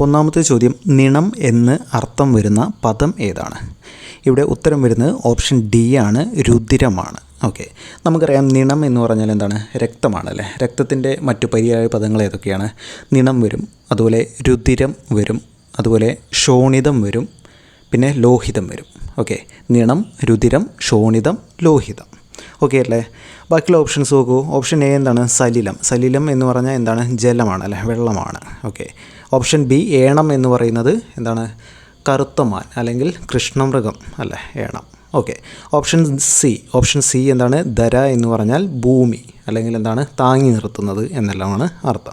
ഒന്നാമത്തെ ചോദ്യം നിണം എന്ന് അർത്ഥം വരുന്ന പദം ഏതാണ്? ഇവിടെ ഉത്തരം വരുന്നത് ഓപ്ഷൻ ഡി ആണ് രുദ്രമാണ്. ഓക്കെ. നമുക്കറിയാം നിണം എന്ന് പറഞ്ഞാൽ എന്താണ്? രക്തമാണല്ലേ രക്തത്തിന്റെ മറ്റു പര്യായ പദങ്ങൾ ഏതൊക്കെയാണ്? നിണം വരും അതുപോലെ രുദിരം വരും അതുപോലെ ഷോണിതം വരും പിന്നെ ലോഹിതം വരും. ഓക്കെ. നിണം രുതിരം ഷോണിതം ലോഹിതം. ഓക്കെ അല്ലേ? ബാക്കിയുള്ള ഓപ്ഷൻസ് നോക്കൂ. ഓപ്ഷൻ എ എന്താണ്? സലിലം. സലിലം എന്ന് പറഞ്ഞാൽ എന്താണ്? ജലമാണ് അല്ലേ? വെള്ളമാണ്. ഓക്കെ. ഓപ്ഷൻ ബി ഏണം എന്ന് പറയുന്നത് എന്താണ്? കറുത്തമാൻ അല്ലെങ്കിൽ കൃഷ്ണമൃഗം അല്ലേ? ഏണം. Okay. Option C option C എന്താണ്? ധര എന്ന് പറഞ്ഞാൽ ഭൂമി അല്ലെങ്കിൽ എന്താണ്? താങ്ങി നിർത്തുന്നത് എന്നെല്ലാമാണ് അർത്ഥം.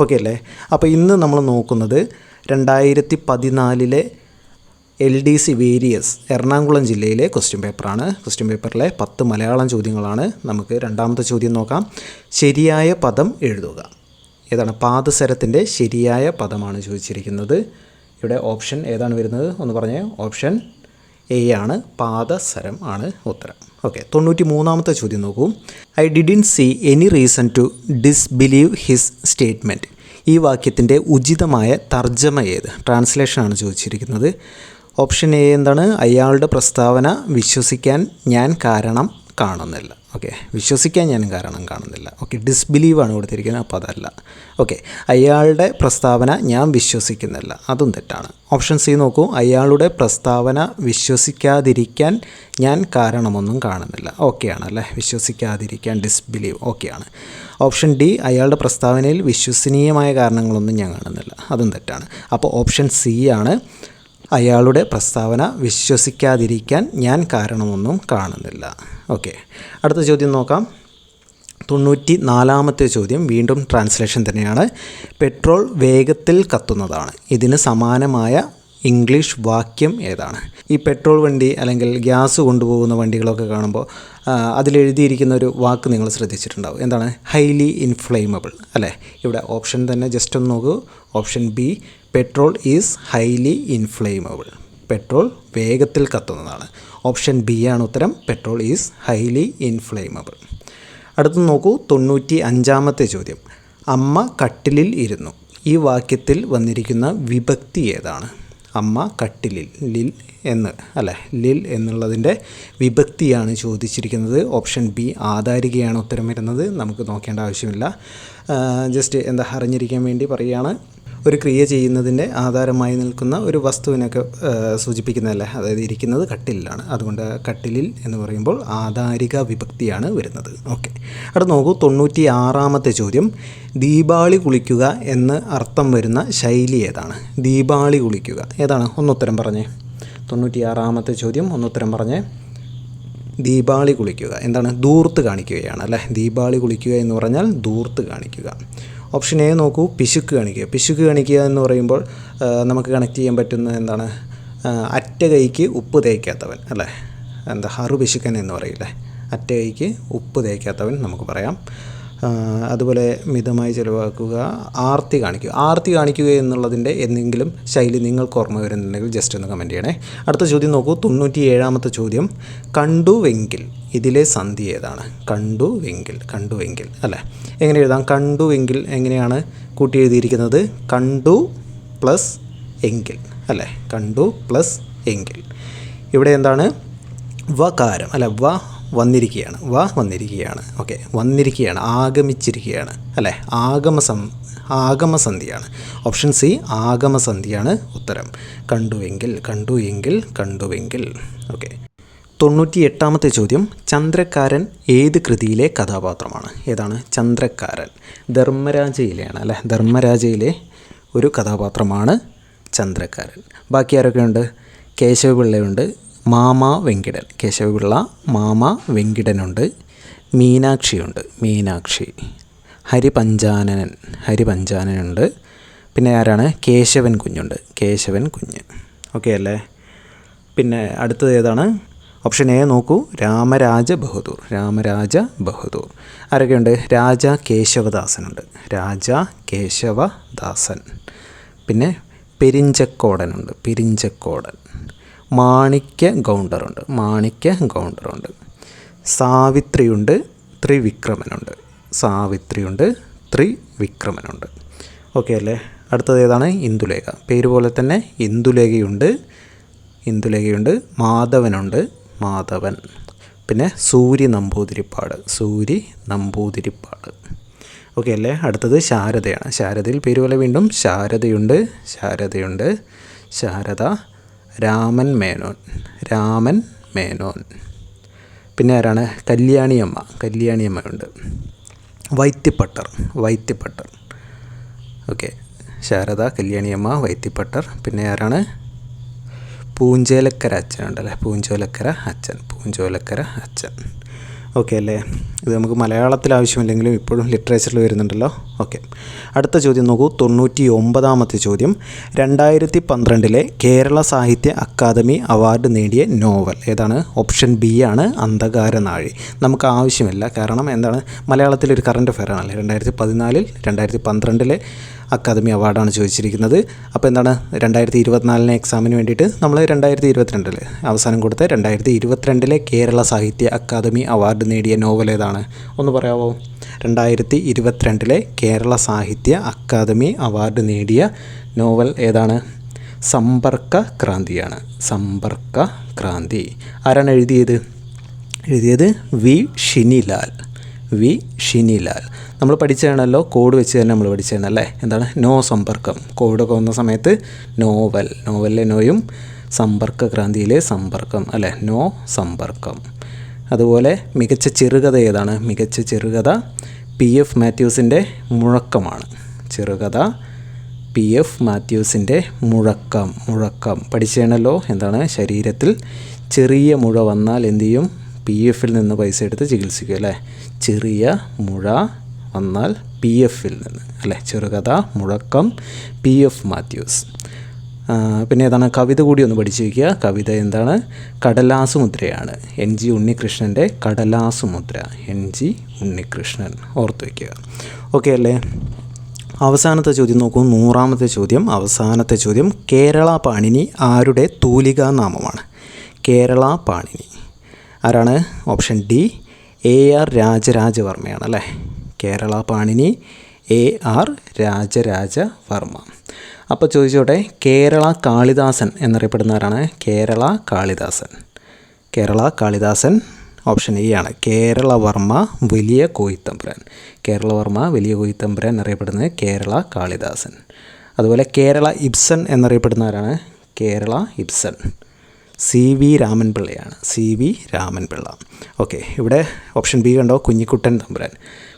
ഓക്കെ അല്ലേ? അപ്പോൾ ഇന്ന് നമ്മൾ നോക്കുന്നത് രണ്ടായിരത്തി പതിനാലിലെ L D C various Ernakulam ജില്ലയിലെ ക്വസ്റ്റ്യൻ പേപ്പറാണ് ക്വസ്റ്റ്യൻ പേപ്പറിലെ പത്ത് മലയാളം ചോദ്യങ്ങളാണ്. നമുക്ക് രണ്ടാമത്തെ ചോദ്യം നോക്കാം. ശരിയായ പദം എഴുതുക. ഏതാണ്? പാദസരത്തിന്റെ ശരിയായ പദമാണ് ചോദിച്ചിരിക്കുന്നത്. ഇവിടെ ഓപ്ഷൻ ഏതാണ് വരുന്നത്? ഒന്ന് പറഞ്ഞേ. ഓപ്ഷൻ എ ആണ് പാദസരം ആണ് ഉത്തരം. ഓക്കെ തൊണ്ണൂറ്റി മൂന്നാമത്തെ ചോദ്യം നോക്കൂ. I didn't see any reason to disbelieve his statement. ഈ വാക്യത്തിന്റെ ഉചിതമായ തർജമ ഏത്? ട്രാൻസ്ലേഷനാണ് ചോദിച്ചിരിക്കുന്നത്. ഓപ്ഷൻ എ എന്താണ്? അയാളുടെ പ്രസ്താവന വിശ്വസിക്കാൻ ഞാൻ കാരണം കാണുന്നില്ല. ഓക്കെ വിശ്വസിക്കാൻ ഞാൻ കാരണം കാണുന്നില്ല. ഓക്കെ ഡിസ്ബിലീവാണ് കൊടുത്തിരിക്കുന്നത്. അപ്പോൾ അതല്ല. ഓക്കെ അയാളുടെ പ്രസ്താവന ഞാൻ വിശ്വസിക്കുന്നില്ല. അതും തെറ്റാണ്. ഓപ്ഷൻ സി നോക്കൂ. അയാളുടെ പ്രസ്താവന വിശ്വസിക്കാതിരിക്കാൻ ഞാൻ കാരണമൊന്നും കാണുന്നില്ല. ഓക്കെയാണ് അല്ലേ? വിശ്വസിക്കാതിരിക്കാൻ ഡിസ്ബിലീവ് ഓക്കെയാണ് ഓപ്ഷൻ ഡി അയാളുടെ പ്രസ്താവനയിൽ വിശ്വസനീയമായ കാരണങ്ങളൊന്നും ഞാൻ കാണുന്നില്ല. അതും തെറ്റാണ്. അപ്പോൾ ഓപ്ഷൻ സി ആണ് അയാളുടെ പ്രസ്താവന വിശ്വസിക്കാതിരിക്കാൻ ഞാൻ കാരണമൊന്നും കാണുന്നില്ല. ഓക്കെ. അടുത്ത ചോദ്യം നോക്കാം. തൊണ്ണൂറ്റി നാലാമത്തെ ചോദ്യം വീണ്ടും ട്രാൻസ്ലേഷൻ തന്നെയാണ്. പെട്രോൾ വേഗത്തിൽ കത്തുന്നതാണ്. ഇതിന് സമാനമായ ഇംഗ്ലീഷ് വാക്യം ഏതാണ്? ഈ പെട്രോൾ വണ്ടി അല്ലെങ്കിൽ ഗ്യാസ് കൊണ്ടുപോകുന്ന വണ്ടികളൊക്കെ കാണുമ്പോൾ അതിലെഴുതിയിരിക്കുന്ന ഒരു വാക്ക് നിങ്ങൾ ശ്രദ്ധിച്ചിട്ടുണ്ടാവും. എന്താണ്? ഹൈലി ഇൻഫ്ലെയിമബിൾ അല്ലേ? ഇവിടെ ഓപ്ഷൻ തന്നെ ജസ്റ്റ് ഒന്ന് നോക്കൂ. Option B petrol is highly inflammable petrol വേഗത്തിൽ കത്തുന്നതാണ്. ഓപ്ഷൻ ബി ആണ് ഉത്തരം പെട്രോൾ ഈസ് ഹൈലി ഇൻഫ്ലെയിമബിൾ അടുത്ത് നോക്കൂ തൊണ്ണൂറ്റി അഞ്ചാമത്തെ ചോദ്യം. അമ്മ കട്ടിലിൽ ഇരുന്നു. ഈ വാക്യത്തിൽ വന്നിരിക്കുന്ന വിഭക്തി ഏതാണ്? അമ്മ കട്ടിലിൽ ലിൽ എന്ന് അല്ലേ? ലിൽ എന്നുള്ളതിന്റെ വിഭക്തിയാണ് ചോദിച്ചിരിക്കുന്നത്. ഓപ്ഷൻ ബി ആധാരികയാണ് ഉത്തരം വരുന്നത്. നമുക്ക് നോക്കേണ്ട ആവശ്യമില്ല. ജസ്റ്റ് എന്താ അറിഞ്ഞിരിക്കാൻ വേണ്ടി പറയുകയാണ്. ഒരു ക്രിയ ചെയ്യുന്നതിന്റെ ആധാരമായി നിൽക്കുന്ന ഒരു വസ്തുവിനൊക്കെ സൂചിപ്പിക്കുന്നതല്ലേ? അതായത് ഇരിക്കുന്നത് കട്ടിലിലാണ്. അതുകൊണ്ട് കട്ടിലിൽ എന്ന് പറയുമ്പോൾ ആധാരിക വിഭക്തിയാണ് വരുന്നത്. ഓക്കെ. അവിടെ നോക്കൂ തൊണ്ണൂറ്റി ആറാമത്തെ ചോദ്യം. ദീപാളി കുളിക്കുക എന്ന് അർത്ഥം വരുന്ന ശൈലി ഏതാണ്? ദീപാളി കുളിക്കുക. ഏതാണ്? ഒന്നുത്തരം പറഞ്ഞേ. തൊണ്ണൂറ്റി ആറാമത്തെ ചോദ്യം ഒന്നുത്തരം പറഞ്ഞേ. ദീപാളി കുളിക്കുക. എന്താണ്? ദൂർത്ത് കാണിക്കുകയാണ് അല്ലേ? ദീപാളി കുളിക്കുക എന്ന് പറഞ്ഞാൽ ദൂർത്ത് കാണിക്കുക. ഓപ്ഷൻ എ നോക്കൂ പിശുക്ക് കാണിക്കുക. പിശുക്ക് കാണിക്കുക എന്ന് പറയുമ്പോൾ നമുക്ക് കണക്ട് ചെയ്യാൻ പറ്റുന്ന എന്താണ്? അറ്റ കൈക്ക് ഉപ്പ് തേക്കാത്തവൻ അല്ലേ? എന്താ? ഹറു പിശുക്കൻ എന്ന് പറയില്ലേ? അറ്റ കൈക്ക് ഉപ്പ് തേക്കാത്തവൻ നമുക്ക് പറയാം. അതുപോലെ മിതമായി ചിലവാക്കുക ആർത്തി കാണിക്കുക. ആർത്തി കാണിക്കുക എന്നുള്ളതിന്റെ എന്തെങ്കിലും ശൈലി നിങ്ങൾക്ക് ഓർമ്മ വരുന്നുണ്ടെങ്കിൽ ജസ്റ്റ് ഒന്ന് കമന്റ് ചെയ്യണേ. അടുത്ത ചോദ്യം നോക്കൂ. തൊണ്ണൂറ്റി ഏഴാമത്തെ ചോദ്യം. കണ്ടുവെങ്കിൽ ഇതിലെ സന്ധി ഏതാണ്? കണ്ടുവെങ്കിൽ കണ്ടുവെങ്കിൽ അല്ലേ? എങ്ങനെ എഴുതാം? കണ്ടുവെങ്കിൽ എങ്ങനെയാണ് കൂട്ടി എഴുതിയിരിക്കുന്നത്? കണ്ടു പ്ലസ് എങ്കിൽ അല്ലേ? കണ്ടു പ്ലസ് എങ്കിൽ. ഇവിടെ എന്താണ്? വകാരം അല്ല വ വന്നിരിക്കുകയാണ്. വ വന്നിരിക്കുകയാണ്. ഓക്കെ. വന്നിരിക്കുകയാണ്. ആഗമിച്ചിരിക്കുകയാണ്. അല്ലേ? ആഗമസം ആഗമസന്ധിയാണ്. ഓപ്ഷൻ സി ആഗമസന്ധിയാണ് ഉത്തരം. കണ്ടുവെങ്കിൽ കണ്ടു എങ്കിൽ കണ്ടുവെങ്കിൽ. ഓക്കെ. തൊണ്ണൂറ്റി എട്ടാമത്തെ ചോദ്യം. ചന്ദ്രക്കാരൻ ഏത് കൃതിയിലെ കഥാപാത്രമാണ്? ഏതാണ്? ചന്ദ്രക്കാരൻ. ധർമ്മരാജയിലെയാണ്. അല്ലേ? ധർമ്മരാജയിലെ ഒരു കഥാപാത്രമാണ് ചന്ദ്രക്കാരൻ. ബാക്കി ആരൊക്കെയുണ്ട്? കേശവപിള്ളയുണ്ട് മാമ വെങ്കിടൻ. കേശവപിള്ള മാമ വെങ്കിടനുണ്ട്. മീനാക്ഷിയുണ്ട്. മീനാക്ഷി. ഹരിപഞ്ചാനനൻ. ഹരിപഞ്ചാനനുണ്ട്. പിന്നെ ആരാണ്? കേശവൻ കുഞ്ഞുണ്ട്. കേശവൻ കുഞ്ഞ്. ഓക്കെ അല്ലേ? പിന്നെ അടുത്തത് ഏതാണ്? ഓപ്ഷൻ എ നോക്കൂ. രാമരാജ ബഹദൂർ. രാമരാജ ബഹദൂർ. ആരൊക്കെയുണ്ട്? രാജ കേശവദാസനുണ്ട്. രാജ കേശവദാസൻ. പിന്നെ പെരിഞ്ചക്കോടനുണ്ട്. പെരിഞ്ചക്കോടൻ. മാണിക്യ ഗൗണ്ടറുണ്ട്. മാണിക്യ ഗൗണ്ടറുണ്ട്. സാവിത്രിയുണ്ട് ത്രിവിക്രമനുണ്ട്. സാവിത്രിയുണ്ട് ത്രിവിക്രമനുണ്ട്. ഓക്കെ അല്ലേ? അടുത്തത് ഏതാണ്? ഇന്ദുലേഖ. പേര് പോലെ തന്നെ ഇന്ദുലേഖയുണ്ട് ഇന്ദുലേഖയുണ്ട് മാധവനുണ്ട് മാധവൻ. പിന്നെ സൂര്യ നമ്പൂതിരിപ്പാട് സൂര്യ നമ്പൂതിരിപ്പാട്. ഓക്കെ അല്ലേ? അടുത്തത് ശാരദയാണ്. ശാരദയിൽ പേര് പോലെ വീണ്ടും ശാരദയുണ്ട് ശാരദയുണ്ട് ശാരദ രാമൻ മേനോൻ രാമൻ മേനോൻ. പിന്നെ ആരാണ്? കല്യാണിയമ്മ കല്യാണിയമ്മയുണ്ട്. വൈത്തിപ്പട്ടർ വൈത്തിപ്പട്ടർ. ഓക്കെ. ശാരദ കല്യാണിയമ്മ വൈത്തിപ്പട്ടർ. പിന്നെ ആരാണ്? പൂഞ്ചേലക്കര അച്ഛനുണ്ടല്ലേ? പൂഞ്ചോലക്കര അച്ഛൻ പൂഞ്ചോലക്കര അച്ഛൻ. ഓക്കെ അല്ലേ? ഇത് നമുക്ക് മലയാളത്തിൽ ആവശ്യമില്ലെങ്കിലും ഇപ്പോഴും ലിറ്ററേച്ചറിൽ വരുന്നുണ്ടല്ലോ. ഓക്കെ അടുത്ത ചോദ്യം നോക്കൂ. തൊണ്ണൂറ്റി ഒമ്പതാമത്തെ ചോദ്യം. രണ്ടായിരത്തി പന്ത്രണ്ടിലെ കേരള സാഹിത്യ അക്കാദമി അവാർഡ് നേടിയ നോവൽ ഏതാണ്? ഓപ്ഷൻ ബി ആണ് അന്ധകാരനാഴി. നമുക്ക് ആവശ്യമില്ല. കാരണം എന്താണ്? മലയാളത്തിലൊരു കറണ്ട് അഫെയർ ആണല്ലേ? രണ്ടായിരത്തി പതിനാലിൽ രണ്ടായിരത്തി പന്ത്രണ്ടിലെ അക്കാദമി അവാർഡാണ് ചോദിച്ചിരിക്കുന്നത്. അപ്പോൾ എന്താണ് രണ്ടായിരത്തി ഇരുപത്തിനാലിന് എക്സാമിന് വേണ്ടിയിട്ട് നമ്മൾ രണ്ടായിരത്തി ഇരുപത്തിരണ്ടിൽ അവസാനം കൊടുത്ത രണ്ടായിരത്തി ഇരുപത്തിരണ്ടിലെ കേരള സാഹിത്യ അക്കാദമി അവാർഡ് നേടിയ നോവൽ ഏതാണ്? ഒന്ന് പറയാമോ രണ്ടായിരത്തി ഇരുപത്തിരണ്ടിലെ കേരള സാഹിത്യ അക്കാദമി അവാർഡ് നേടിയ നോവൽ ഏതാണ്? സമ്പർക്ക ക്രാന്തിയാണ്. സമ്പർക്ക ക്രാന്തി. ആരാണ് എഴുതിയത്? എഴുതിയത് വി ഷിനിലാൽ. വി ഷിനിലാൽ. നമ്മൾ പഠിച്ചതാണല്ലോ കോഡ് വെച്ച് തന്നെ നമ്മൾ പഠിച്ചതാണല്ലേ? എന്താണ്? നോ സമ്പർക്കം. കോഡൊക്കെ വന്ന സമയത്ത് നോവൽ നോവലിലെ നോയും സമ്പർക്ക ക്രാന്തിയിലെ സമ്പർക്കം അല്ലേ? നോ സമ്പർക്കം. അതുപോലെ മികച്ച ചെറുകഥ ഏതാണ്? മികച്ച ചെറുകഥ പി എഫ് മാത്യൂസിന്റെ മുഴക്കമാണ്. ചെറുകഥ പി എഫ് മാത്യൂസിന്റെ മുഴക്കം. മുഴക്കം. പഠിച്ചതാണല്ലോ? എന്താണ്? ശരീരത്തിൽ ചെറിയ മുഴ വന്നാൽ എന്തു ചെയ്യും? പി എഫിൽ നിന്ന് പൈസ എടുത്ത് ചികിത്സിക്കുക അല്ലേ? ചെറിയ മുഴ വന്നാൽ പി എഫിൽ നിന്ന് അല്ലേ? ചെറുകഥ മുഴക്കം പി എഫ് മാത്യൂസ്. പിന്നെ ഏതാണ്? കവിത കൂടി ഒന്ന് പഠിച്ചു വയ്ക്കുക. കവിത എന്താണ്? കടലാസു മുദ്രയാണ്. എൻ ജി ഉണ്ണികൃഷ്ണന്റെ കടലാസു മുദ്ര. N G Unnikrishnan. ഓർത്ത് വയ്ക്കുക. ഓക്കെ അല്ലേ? അവസാനത്തെ ചോദ്യം നോക്കൂ. നൂറാമത്തെ ചോദ്യം. അവസാനത്തെ ചോദ്യം കേരള പാണിനി ആരുടെ തൂലികാ നാമമാണ് കേരള പാണിനി. ആരാണ്? ഓപ്ഷൻ ഡി എ ആർ രാജരാജവർമ്മയാണ് അല്ലേ? Kerala Panini A R Rajarajavarma. അപ്പോൾ ചോദിച്ചോട്ടെ കേരള കാളിദാസൻ എന്നറിയപ്പെടുന്ന ആരാണ് കേരള കാളിദാസൻ. കേരള കാളിദാസൻ ഓപ്ഷൻ എ ആണ്. കേരളവർമ്മ വലിയ കോയിത്തമ്പുരാൻ. കേരളവർമ്മ വലിയ കോയിത്തമ്പുരാൻ എന്നറിയപ്പെടുന്നത് കേരള കാളിദാസൻ. അതുപോലെ കേരള ഇബ്സൺ എന്നറിയപ്പെടുന്ന ആരാണ് Kerala Ibsen C V രാമൻപിള്ളയാണ്. C V Ramanpillai. Okay ഇവിടെ ഓപ്ഷൻ ബി കണ്ടോ? കുഞ്ഞിക്കുട്ടൻ തമ്പുരാൻ.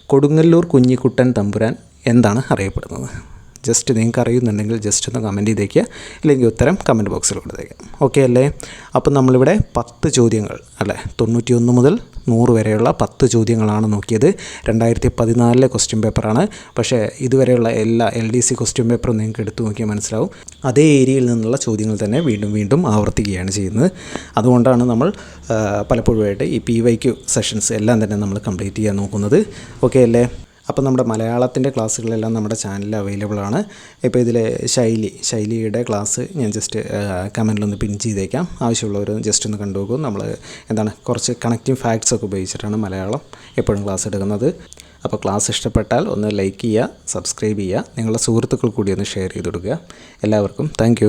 കൊടുങ്ങല്ലൂർ കുഞ്ഞിക്കുട്ടൻ തമ്പുരാൻ എന്താണ് അറിയപ്പെടുന്നത്? ജസ്റ്റ് നിങ്ങൾക്ക് അറിയുന്നുണ്ടെങ്കിൽ ജസ്റ്റ് ഒന്ന് കമന്റ് ചെയ്തേക്കുക ഇല്ലെങ്കിൽ ഉത്തരം കമന്റ് ബോക്സിൽ കൊടുത്തേക്കാം. ഓക്കെ അല്ലേ? അപ്പം നമ്മളിവിടെ പത്ത് ചോദ്യങ്ങൾ അല്ലേ? തൊണ്ണൂറ്റിയൊന്ന് മുതൽ നൂറ് വരെയുള്ള പത്ത് ചോദ്യങ്ങളാണ് നോക്കിയത്. രണ്ടായിരത്തി പതിനാലിലെ ക്വസ്റ്റ്യൻ പേപ്പറാണ് പക്ഷേ ഇതുവരെയുള്ള എല്ലാ എൽ ഡി സി ക്വസ്റ്റ്യൻ പേപ്പറും നിങ്ങൾക്ക് എടുത്തു നോക്കിയാൽ മനസ്സിലാവും. അതേ ഏരിയയിൽ നിന്നുള്ള ചോദ്യങ്ങൾ തന്നെ വീണ്ടും വീണ്ടും ആവർത്തിക്കുകയാണ് ചെയ്യുന്നത്. അതുകൊണ്ടാണ് നമ്മൾ പലപ്പോഴുമായിട്ട് ഈ പി വൈ ക്യു സെഷൻസ് എല്ലാം തന്നെ നമ്മൾ കംപ്ലീറ്റ് ചെയ്യാൻ നോക്കുന്നത്. ഓക്കെ അല്ലേ? അപ്പോൾ നമ്മുടെ മലയാളത്തിന്റെ ക്ലാസ്സുകളെല്ലാം നമ്മുടെ ചാനലിൽ അവൈലബിൾ ആണ്. ഇപ്പോൾ ഇതിൽ ശൈലി ശൈലിയുടെ ക്ലാസ് ഞാൻ ജസ്റ്റ് കമന്റിലൊന്ന് പിൻ ചെയ്തേക്കാം. ആവശ്യമുള്ളവർ ജസ്റ്റ് ഒന്ന് കണ്ടുപോകും നമ്മൾ എന്താണ് കുറച്ച് കണക്റ്റിംഗ് ഫാക്ട്സ് ഒക്കെ ഉപയോഗിച്ചിട്ടാണ് മലയാളം എപ്പോഴും ക്ലാസ് എടുക്കുന്നത്. അപ്പോൾ ക്ലാസ് ഇഷ്ടപ്പെട്ടാൽ ഒന്ന് ലൈക്ക് ചെയ്യുക സബ്സ്ക്രൈബ് ചെയ്യുക. നിങ്ങളുടെ സുഹൃത്തുക്കൾ കൂടി ഒന്ന് ഷെയർ ചെയ്ത് കൊടുക്കുക. എല്ലാവർക്കും താങ്ക്